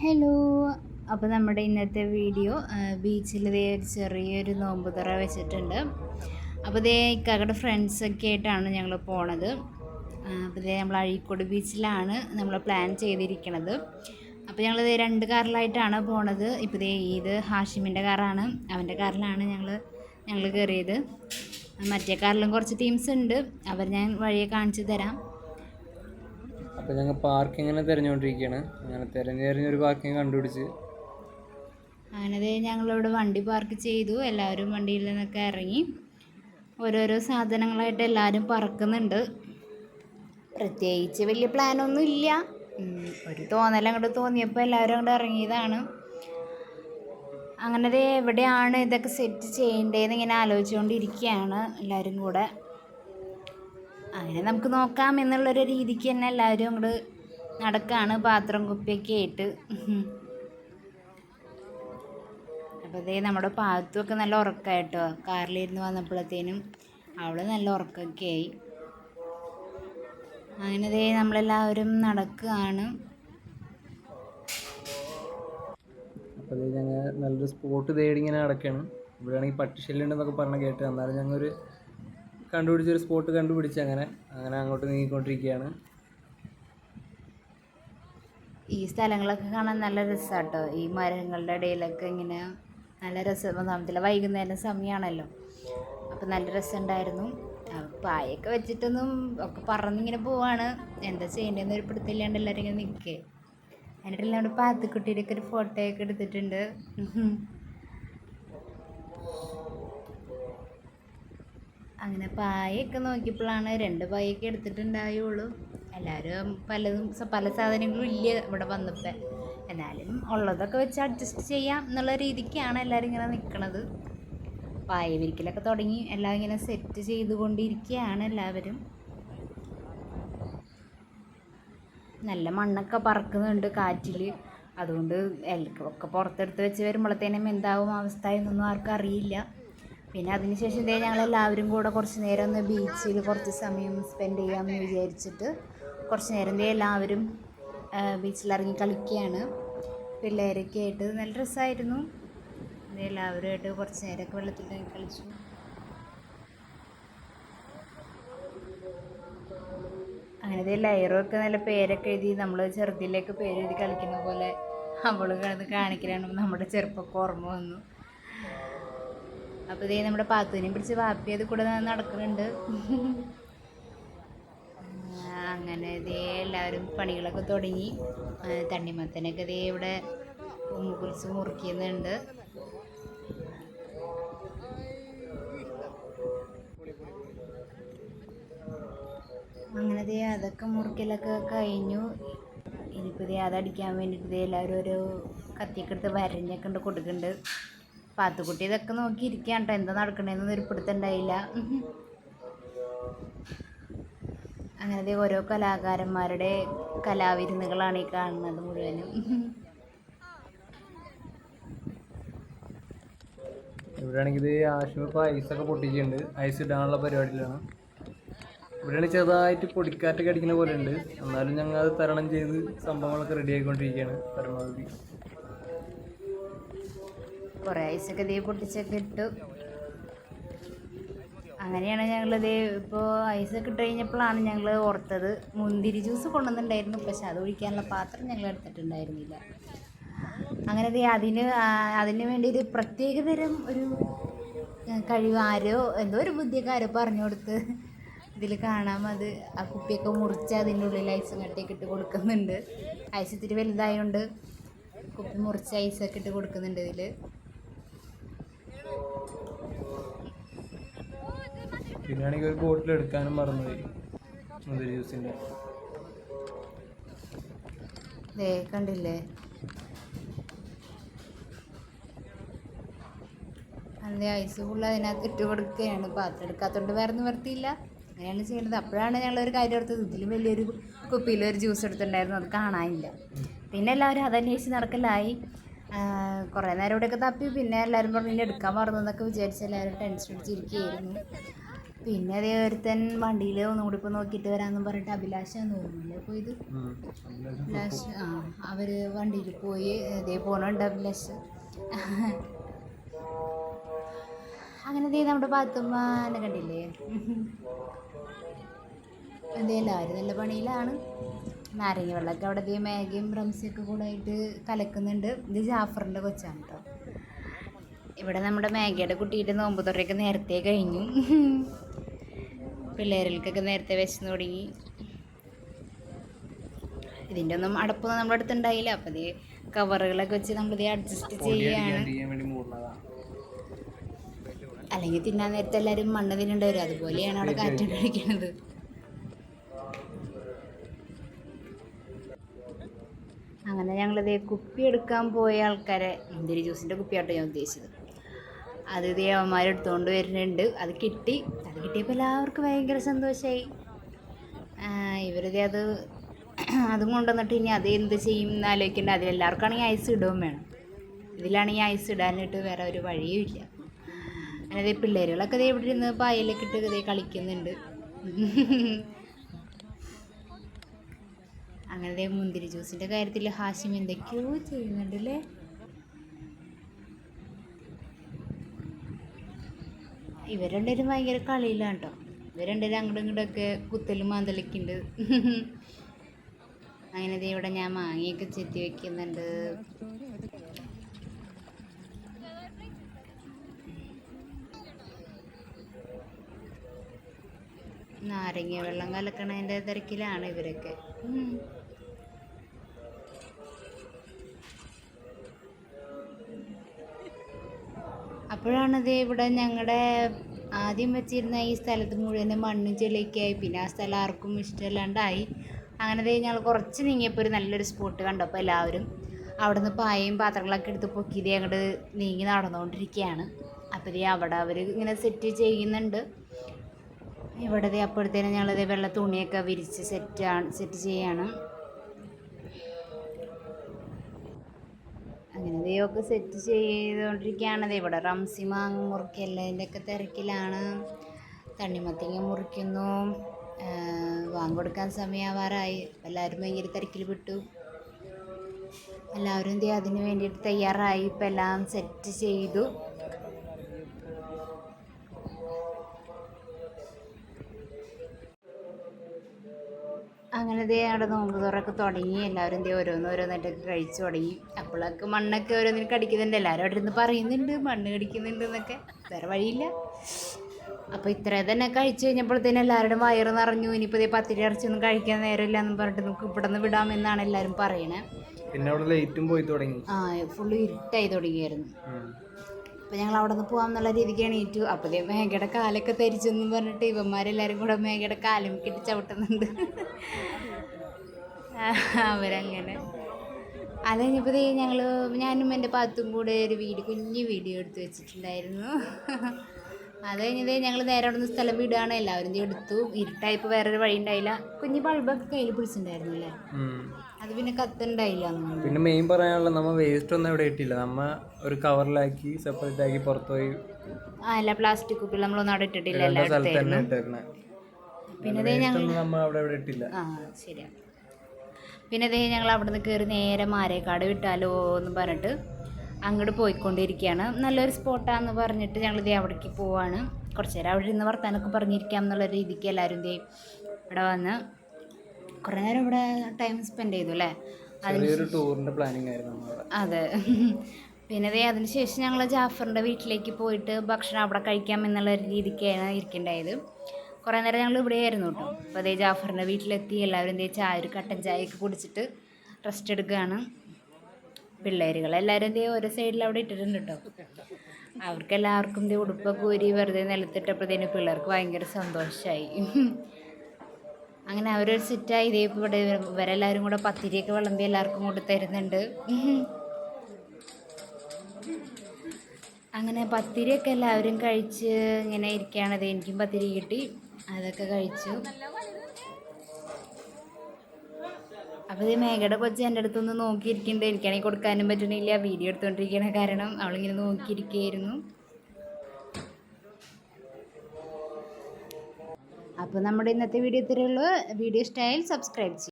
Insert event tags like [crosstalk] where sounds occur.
Hello അപ്പോൾ നമ്മുടെ ഇന്നത്തെ വീഡിയോ ബീച്ചിൽ ഇതേ ഒരു ചെറിയൊരു നോമ്പ് തുറ വെച്ചിട്ടുണ്ട്. അപ്പോൾ ഇതേ ഇക്കാക്കടെ ഫ്രണ്ട്സൊക്കെ ആയിട്ടാണ് ഞങ്ങൾ പോണത്. അപ്പോൾ ഇതേ നമ്മൾ അഴീക്കോട് ബീച്ചിലാണ് നമ്മൾ പ്ലാൻ ചെയ്തിരിക്കണത്. അപ്പോൾ ഞങ്ങൾ രണ്ട് കാറിലായിട്ടാണ് പോണത്. ഇപ്പോൾ ഇതേ ഇത് ഹാഷിമിന്റെ കാറാണ്. അവന്റെ കാറിലാണ് ഞങ്ങൾ ഞങ്ങൾ കയറിയത് മറ്റേ കാറിലും കുറച്ച് ടീംസ് ഉണ്ട്. അവർ ഞാൻ വഴിയെ കാണിച്ചു തരാം. അപ്പോൾ ഞങ്ങൾ പാർക്ക് ഇങ്ങനെ തിരഞ്ഞുകൊണ്ടിരിക്കുകയാണ് അങ്ങനെ തിരഞ്ഞ് തിരഞ്ഞൊരു പാർക്കിങ് കണ്ടുപിടിച്ച്. അങ്ങനെ ഞങ്ങളിവിടെ വണ്ടി പാർക്ക് ചെയ്തു. എല്ലാവരും വണ്ടിയിൽ നിന്നൊക്കെ ഇറങ്ങി. ഓരോരോ സാധനങ്ങളായിട്ട് എല്ലാവരും പറക്കുന്നുണ്ട്. പ്രത്യേകിച്ച് വലിയ പ്ലാനൊന്നും ഇല്ല. ഒരു തോന്നൽ അങ്ങോട്ട് തോന്നിയപ്പോൾ എല്ലാവരും അങ്ങോട്ട് ഇറങ്ങിയതാണ്. അങ്ങനെ എവിടെയാണ് ഇതൊക്കെ സെറ്റ് ചെയ്യേണ്ടതെന്ന് ഇങ്ങനെ ആലോചിച്ചുകൊണ്ടിരിക്കുകയാണ് എല്ലാവരും കൂടെ. അങ്ങനെ നമുക്ക് നോക്കാം എന്നുള്ളൊരു രീതിക്ക് തന്നെ എല്ലാവരും അങ്ങോട്ട് നടക്കാണ്. പാത്രം കുപ്പിയൊക്കെ ആയിട്ട്. അപ്പോൾ ഇതേ നമ്മുടെ പാത്തുമൊക്കെ നല്ല ഉറക്കമായിട്ടോ കാറിലിരുന്ന് വന്നപ്പോഴത്തേനും അവൾ നല്ല ഉറക്കമൊക്കെ ആയി. അങ്ങനെ ദേ നമ്മളെല്ലാവരും നടക്കുകയാണ് അപ്പോൾ ഞങ്ങൾ നല്ലൊരു സ്പോട്ട് തേടി ഇങ്ങനെ നടക്കുകയാണ് ഇവിടെയാണെങ്കിൽ പട്ടിശല്യം ഉണ്ടെന്നൊക്കെ പറഞ്ഞ് കേട്ട്. എന്നാലും ഞങ്ങൾ ഒരു കണ്ടുപിടിച്ചൊരു സ്പോട്ട് കണ്ടുപിടിച്ച് അങ്ങനെ അങ്ങനെ അങ്ങോട്ട് നീങ്ങിക്കൊണ്ടിരിക്കുകയാണ്. ഈ സ്ഥലങ്ങളൊക്കെ കാണാൻ നല്ല രസമാട്ടോ ഈ മരങ്ങളുടെ ഇടയിലൊക്കെ ഇങ്ങനെ നല്ല രസം ഒന്നാമത്തില്ല വൈകുന്നേരം സമയമാണല്ലോ അപ്പം നല്ല രസമുണ്ടായിരുന്നു പായൊക്കെ വെച്ചിട്ടൊന്നും ഒക്കെ പറന്നിങ്ങനെ പോവാണ്. എന്താ ചെയ്യേണ്ടതെന്ന് ഒരു പിടുത്തില്ലാണ്ട് എല്ലാവരും ഇങ്ങനെ നിൽക്കേ. എന്നിട്ടെല്ലാം നമ്മുടെ പാത്തുക്കുട്ടിയുടെ ഒക്കെ ഒരു ഫോട്ടോയൊക്കെ എടുത്തിട്ടുണ്ട്. അങ്ങനെ പായൊക്കെ നോക്കിയപ്പോഴാണ് രണ്ട് പായൊക്കെ എടുത്തിട്ടുണ്ടായുള്ളൂ. എല്ലാവരും പലതും പല സാധനങ്ങളും ഇല്ല ഇവിടെ വന്നപ്പോൾ എന്നാലും ഉള്ളതൊക്കെ വെച്ച് അഡ്ജസ്റ്റ് ചെയ്യാം എന്നുള്ള രീതിക്കാണ് എല്ലാവരും ഇങ്ങനെ നിൽക്കണത് പായ വിരിക്കലൊക്കെ തുടങ്ങി എല്ലാം ഇങ്ങനെ സെറ്റ് ചെയ്തുകൊണ്ടിരിക്കുകയാണ് എല്ലാവരും. നല്ല മണ്ണൊക്കെ പറക്കുന്നുണ്ട് കാറ്റിൽ അതുകൊണ്ട് ഒക്കെ പുറത്തെടുത്ത് വെച്ച് വരുമ്പോഴത്തേനും എന്താവും അവസ്ഥ എന്നൊന്നും ആർക്കും അറിയില്ല. പിന്നെ അതിനുശേഷം ഇതേ ഞങ്ങൾ എല്ലാവരും കൂടെ കുറച്ച് നേരം ഒന്ന് ബീച്ചിൽ കുറച്ച് സമയം സ്പെൻഡ് ചെയ്യാമെന്ന് വിചാരിച്ചിട്ട് കുറച്ച് നേരം എല്ലാവരും ബീച്ചിലിറങ്ങി കളിക്കുകയാണ്. പിള്ളേരൊക്കെ ആയിട്ട് നല്ല രസമായിരുന്നു എല്ലാവരുമായിട്ട് കുറച്ച് നേരമൊക്കെ വെള്ളത്തിൽ കളിച്ചു. അങ്ങനെ ദേ ലയറൊക്കെ നല്ല പേരൊക്കെ എഴുതി നമ്മൾ ചെറുതിലേക്ക് പേരെഴുതി കളിക്കുന്ന പോലെ അവൾ കിടന്ന് കാണിക്കലാണ്. നമ്മുടെ ചെറുപ്പമൊക്കെ ഓർമ്മ വന്നു. അപ്പോൾ ഇതേ നമ്മുടെ പാത്തുവിനെ പിടിച്ച് വാപ്പി അത് കൂടെ നടക്കുന്നുണ്ട്. അങ്ങനെ ഇതേ എല്ലാവരും പണികളൊക്കെ തുടങ്ങി. തണ്ണിമത്തനൊക്കെ ഇതേ ഇവിടെ കുളിച്ച് മുറിക്കുന്നുണ്ട് അങ്ങനെ ദേ അതൊക്കെ മുറിക്കലൊക്കെ കഴിഞ്ഞു. ഇനിയിപ്പോൾ ദേ അതടിക്കാൻ വേണ്ടിയിട്ട് ദേ എല്ലാവരും ഒരു കത്തിയൊക്കെ എടുത്ത് വരഞ്ഞൊക്കെ ഉണ്ട് കൊടുക്കുന്നുണ്ട് പാത്തുക്കുട്ടി ഇതൊക്കെ നോക്കി ഇരിക്കുകയാണ് കേട്ടോ എന്താ നടക്കണേന്ന് ഒരു പിടുത്തുണ്ടായില്ല അങ്ങനത്തെ ഓരോ കലാകാരന്മാരുടെ കലാവിരുന്നുകളാണ് ഈ കാണുന്നത് മുഴുവനും. ഇവിടെയാണെങ്കിൽ ആശുപത്രി ഇപ്പോൾ ഐസൊക്കെ പൊട്ടിക്കുന്നുണ്ട് ഐസ് ഇടാനുള്ള പരിപാടിയിലാണ്. ഇവിടെയാണ് ചെറുതായിട്ട് പൊടിക്കാറ്റൊക്കെ അടിക്കുന്ന പോലെ ഉണ്ട്. എന്നാലും ഞങ്ങൾ അത് തരണം ചെയ്ത് സംഭവങ്ങളൊക്കെ റെഡി ആയിക്കൊണ്ടിരിക്കുകയാണ് പരമാവധി. കുറേ ഐസൊക്കെ ദേ പൊട്ടിച്ചൊക്കെ ഇട്ടു. അങ്ങനെയാണ് ഞങ്ങളിത് ഇപ്പോൾ ഐസൊക്കെ ഇട്ട് കഴിഞ്ഞപ്പോഴാണ് ഞങ്ങൾ ഓർത്തത് മുന്തിരി ജ്യൂസ് കൊണ്ടുവന്നിട്ടുണ്ടായിരുന്നു പക്ഷെ അത് ഒഴിക്കാനുള്ള പാത്രം ഞങ്ങൾ എടുത്തിട്ടുണ്ടായിരുന്നില്ല. അങ്ങനെ അതിന് അതിന് വേണ്ടി ഒരു പ്രത്യേക തരം ഒരു കഴിവാരോ എന്തോ ഒരു ബുദ്ധിയൊക്കെ പറഞ്ഞു കൊടുത്ത് ഇതിൽ കാണാം അത്. ആ കുപ്പിയൊക്കെ മുറിച്ച് അതിന്റെ ഉള്ളിൽ ഐസ് കട്ടിയൊക്കെ ഇട്ട് കൊടുക്കുന്നുണ്ട്. ഐസ് ഇത്തിരി വലുതായതുകൊണ്ട് കുപ്പി മുറിച്ച് ഐസൊക്കെ ഇട്ട് കൊടുക്കുന്നുണ്ട് ഇതിൽ പിന്നെയാണെങ്കിൽ ഒരു ബോട്ടിൽ എടുക്കാനും മറന്നുപോയി. മുന്തിരി ജ്യൂസിന്റെ കണ്ടില്ലേ? അതെ ഐസ് ഫുള്ള് അതിനകത്ത് ഇട്ട് കൊടുക്കുകയാണ്. പാത്രം എടുക്കാത്തതുകൊണ്ട് വേറെ നിവർത്തിയില്ല അങ്ങനെയാണ് ചെയ്യുന്നത് അപ്പോഴാണ് ഞങ്ങളൊരു കാര്യം എടുത്തത് ഇതിലും വലിയൊരു കുപ്പിയിൽ ഒരു ജ്യൂസ് എടുത്തിട്ടുണ്ടായിരുന്നു. അത് കാണാനില്ല. പിന്നെ എല്ലാവരും അതന്വേഷിച്ച് നടക്കലായി. കുറേ നേരം ഇവിടെയൊക്കെ തപ്പി. പിന്നെ എല്ലാവരും പറഞ്ഞു എടുക്കാൻ മറന്നു എന്നൊക്കെ വിചാരിച്ച് എല്ലാവരും ടെൻഷൻ അടിച്ചിരിക്കുകയായിരുന്നു. പിന്നെ അതേ ഒരുത്തൻ വണ്ടിയിൽ ഒന്നുകൂടി ഇപ്പോൾ നോക്കിയിട്ട് വരാമെന്നും പറഞ്ഞിട്ട് അഭിലാഷാന്ന് തോന്നുന്നില്ല? പോയത്. അഭിലാഷ് ആ അവർ വണ്ടിയിൽ പോയി ഇതേ പോണുണ്ട് അഭിലാഷ്. അങ്ങനെ ദേ നമ്മുടെ പാത്തുമ്മനെ കണ്ടില്ലേ? എന്തേലും എല്ലാവരും നല്ല പണിയിലാണ്. നാരങ്ങ വെള്ളമൊക്കെ അവിടെ ദേ മാഗിയും റംസിയൊക്കെ കൂടെ ആയിട്ട് കലക്കുന്നുണ്ട്. ഇത് ജാഫറിന്റെ കൊച്ചാണ് കേട്ടോ ഇവിടെ നമ്മുടെ മാഗിയുടെ കുട്ടിയുടെ നോമ്പ് തുറയൊക്കെ നേരത്തെ കഴിഞ്ഞു. പിള്ളേരിൽക്കൊക്കെ നേരത്തെ വിശന്ന് തുടങ്ങി. ഇതിന്റെ ഒന്നും അടപ്പൊന്നും നമ്മുടെ അടുത്ത് ഉണ്ടായില്ല. അപ്പം ഇത് കവറുകളൊക്കെ വെച്ച് നമ്മളിത് അഡ്ജസ്റ്റ് ചെയ്യാണ്. ചെയ്യുകയാണ് അല്ലെങ്കിൽ തിന്നാൻ നേരത്തെ എല്ലാവരും മണ്ണ് തിന്നേണ്ടി വരും. അതുപോലെയാണ് അവിടെ കാറ്റ് കഴിക്കണത് അങ്ങനെ ഞങ്ങളിത് കുപ്പി എടുക്കാൻ പോയ ആൾക്കാരെ മുന്തിരി ജ്യൂസിന്റെ കുപ്പിയാട്ടോ ഞാൻ ഉദ്ദേശിച്ചത്. അത് ഇത് അവന്മാരെടുത്തോണ്ട് വരുന്നുണ്ട്. അത് കിട്ടി. കിട്ടിയപ്പോൾ എല്ലാവർക്കും ഭയങ്കര സന്തോഷമായി ഇവരിത് അത് അതും കൊണ്ടുവന്നിട്ട് ഇനി അത് എന്ത് ചെയ്യും എന്ന് ആലോചിക്കേണ്ട. അതിലെല്ലാവർക്കാണെങ്കിൽ ഐസ് ഇടുകയും വേണം. ഇതിലാണെങ്കിൽ ഐസ് ഇടാനായിട്ട് വേറെ ഒരു വഴിയും ഇല്ല. അതായത് പിള്ളേരുകളൊക്കെ ഇവിടെ ഇരുന്ന് പായലൊക്കെ ഇട്ട് ഇതേ കളിക്കുന്നുണ്ട്. അങ്ങനത്തെ മുന്തിരി ജ്യൂസിന്റെ കാര്യത്തിൽ ഹാഷിം എന്തൊക്കെയോ ചെയ്യുന്നുണ്ട് അല്ലേ ഇവർ രണ്ടുപേരും ഭയങ്കര കളിയിലാണ് കേട്ടോ ഇവർ രണ്ടുപേരും അങ്ങോട്ടും ഇങ്ങോട്ടൊക്കെ കുത്തലും മാന്തലൊക്കെയുണ്ട് അങ്ങനെ ഇവിടെ ഞാൻ മാങ്ങയൊക്കെ ചെത്തി വെക്കുന്നുണ്ട്. നാരങ്ങ വെള്ളം കലക്കണതിന്റെ തിരക്കിലാണ് ഇവരൊക്കെ. അപ്പോഴാണ് ഇത് ഇവിടെ ഞങ്ങളുടെ ആദ്യം വെച്ചിരുന്ന ഈ സ്ഥലത്ത് മുഴുവൻ മണ്ണും ചെളിയൊക്കെയായി. പിന്നെ ആ സ്ഥലം ആർക്കും ഇഷ്ടമല്ലാണ്ടായി. അങ്ങനെ ഞങ്ങൾ കുറച്ച് നീങ്ങിയപ്പോൾ ഒരു നല്ലൊരു സ്പോട്ട് കണ്ടപ്പോൾ എല്ലാവരും അവിടെ നിന്ന് പായയും പാത്രങ്ങളൊക്കെ എടുത്ത് പൊക്കിയത് അങ്ങോട്ട് നീങ്ങി നടന്നുകൊണ്ടിരിക്കുകയാണ്. അപ്പോൾ അവിടെ അവർ ഇങ്ങനെ സെറ്റ് ചെയ്യുന്നുണ്ട്. ഇവിടെ അപ്പോഴത്തേനും ഞങ്ങളിത് വെള്ള തുണിയൊക്കെ വിരിച്ച് സെറ്റാണ് സെറ്റ് ചെയ്യാണ്. അങ്ങനെ സെറ്റ് ചെയ്തുകൊണ്ടിരിക്കുകയാണത് ഇവിടെ റംസി മാങ്ങ മുറിക്കല്ലതിന്റെയൊക്കെ തിരക്കിലാണ്. തണ്ണിമത്തിങ്ങ മുറിക്കുന്നു. വാങ്ങ് കൊടുക്കാൻ സമയമാവാറായി എല്ലാവരും ഭയങ്കര തിരക്കിൽ വിട്ടു എല്ലാവരും അതിന് വേണ്ടിയിട്ട് തയ്യാറായി. ഇപ്പം എല്ലാം സെറ്റ് ചെയ്തു. ദേ അവിടെ നോമ്പ് തുറക്ക് തുടങ്ങി. എല്ലാവരും ദേ ഓരോന്ന് ഓരോന്നായിട്ടൊക്കെ കഴിച്ചു തുടങ്ങി. അപ്പോഴൊക്കെ മണ്ണൊക്കെ ഓരോന്നിനും കടിക്കുന്നുണ്ട്. എല്ലാവരും അവിടെ ഇരുന്ന് പറയുന്നുണ്ട് മണ്ണ് കടിക്കുന്നുണ്ട് എന്നൊക്കെ. വേറെ വഴിയില്ല. അപ്പോൾ ഇത്ര തന്നെ കഴിച്ചു കഴിഞ്ഞപ്പോഴത്തേനും എല്ലാവരുടെയും വയറ് നിറഞ്ഞു. ഇനിയിപ്പോൾ ഇതേ പത്തിരി ഇറച്ചൊന്നും കഴിക്കാൻ നേരമില്ല എന്ന് പറഞ്ഞിട്ട് നമുക്ക് ഇവിടെ നിന്ന് വിടാമെന്നാണ് എല്ലാവരും പറയണേ. പിന്നെ അവിടെ ലൈറ്റും പോയി തുടങ്ങി. ആ ഫുള്ള് ഇരുട്ടായി തുടങ്ങിയായിരുന്നു. അപ്പോൾ ഞങ്ങൾ അവിടെ നിന്ന് പോകാം എന്നുള്ള രീതിക്ക് എണീറ്റു. അപ്പോൾ ഇതേ മേഘയുടെ കാലൊക്കെ തരിച്ചെന്നും പറഞ്ഞിട്ട് ഇവന്മാരെല്ലാവരും കൂടെ മേഘയുടെ കാലും കെട്ടി ചവിട്ടുന്നുണ്ട്. അവരങ്ങനെ. അത് കഴിഞ്ഞപ്പോൾ ഞങ്ങൾ ഞാനും എന്റെ പത്തും കൂടെ ഒരു വീട് കുഞ്ഞു വീഡിയോ എടുത്ത് വെച്ചിട്ടുണ്ടായിരുന്നു. അത് കഴിഞ്ഞത് ഞങ്ങൾ നേരെ അവിടെ നിന്ന് സ്ഥലം വീടാണ് എല്ലാവരും എടുത്തു. ഇരുട്ടായപ്പോൾ വേറൊരു വഴി ഉണ്ടായില്ല. കുഞ്ഞു ബൾബൊക്കെ കയ്യിൽ പിടിച്ചിട്ടുണ്ടായിരുന്നു അല്ലേ? അത് പിന്നെ കത്തുണ്ടായില്ല പിന്നെ മെയിൻ പറയാനുള്ള നമ്മ വേസ്റ്റ് ഒന്നും ഇവിടെ ഇട്ടില്ല. നമ്മ ഒരു കവറിലാക്കി സെപ്പറേറ്റ് ആക്കി പുറത്തുപോയി ആ എല്ലാ പ്ലാസ്റ്റിക് കുപ്പികൾ നമ്മളൊന്നും അവിടെ ഇട്ടിട്ടില്ല പിന്നെ ഞങ്ങൾ നമ്മൾ നമ്മ അവിടെ ഇട്ടില്ല. ആ ശരിയാണ് പിന്നെ ദേ ഞങ്ങൾ അവിടെ നിന്ന് കയറി നേരെ മാരേക്കാട് വിട്ടാലോ എന്ന് പറഞ്ഞിട്ട് അങ്ങോട്ട് പോയിക്കൊണ്ടിരിക്കുകയാണ്. നല്ലൊരു സ്പോട്ടാന്ന് പറഞ്ഞിട്ട് ഞങ്ങൾ ഇതേ അവിടേക്ക് പോവാണ്. കുറച്ച് നേരം അവിടെ ഇരുന്ന് വർത്താനൊക്കെ പറഞ്ഞിരിക്കാം എന്നുള്ള രീതിക്ക് എല്ലാവരും ഇതേ ഇവിടെ വന്ന്. കുറേ നേരം ഇവിടെ ടൈം സ്പെൻഡ് ചെയ്തു അല്ലേ? ടൂറിന്റെ പ്ലാനിങ് ആയിരുന്നു അതെ. [laughs] പിന്നെ ദേ അതിനുശേഷം ഞങ്ങൾ ജാഫറിന്റെ വീട്ടിലേക്ക് പോയിട്ട് ഭക്ഷണം അവിടെ കഴിക്കാം എന്നുള്ള രീതിക്കാണ് ഇരിക്കേണ്ടായത് കുറേ നേരം ഞങ്ങൾ ഇവിടെ ആയിരുന്നു കേട്ടോ. അപ്പോൾ അതേ ജാഫറിന്റെ വീട്ടിലെത്തി എല്ലാവരും ദേ ചായ ഒരു കട്ടൻ ചായയൊക്കെ കുടിച്ചിട്ട് റെസ്റ്റ് എടുക്കുകയാണ് പിള്ളേരുകൾ. എല്ലാവരും ദേ ഓരോ സൈഡിൽ അവിടെ ഇട്ടിട്ടുണ്ട് കേട്ടോ. അവർക്ക് എല്ലാവർക്കും ദേ ഉടുപ്പൊക്കെ ഊരി വെറുതെ നിലത്തിട്ടപ്പോഴത്തേനും പിള്ളേർക്ക് ഭയങ്കര സന്തോഷമായി. അങ്ങനെ അവരൊരു സെറ്റായി ഇതേ ഇവിടെ ഇവരെല്ലാവരും കൂടെ പത്തിരിയൊക്കെ വിളമ്പി എല്ലാവർക്കും കൂടെ തരുന്നുണ്ട്. അങ്ങനെ പത്തിരിയൊക്കെ എല്ലാവരും കഴിച്ച് ഇങ്ങനെ ഇരിക്കുകയാണത് എനിക്കും പത്തിരി കിട്ടി. അതൊക്കെ കഴിച്ചു. അപ്പോൾ ഇത് മേഘയുടെ കൊച്ചു എന്റെ അടുത്തൊന്ന് നോക്കിയിരിക്കുന്നുണ്ട്. എനിക്കാണെങ്കിൽ കൊടുക്കാനും പറ്റണില്ല വീഡിയോ എടുത്തുകൊണ്ടിരിക്കണ കാരണം അവളിങ്ങനെ നോക്കിയിരിക്കുകയായിരുന്നു അപ്പോൾ നമ്മുടെ ഇന്നത്തെ വീഡിയോ ഇത്രയുള്ളൂ വീഡിയോ ഇഷ്ടമായാൽ സബ്സ്ക്രൈബ് ചെയ്യും.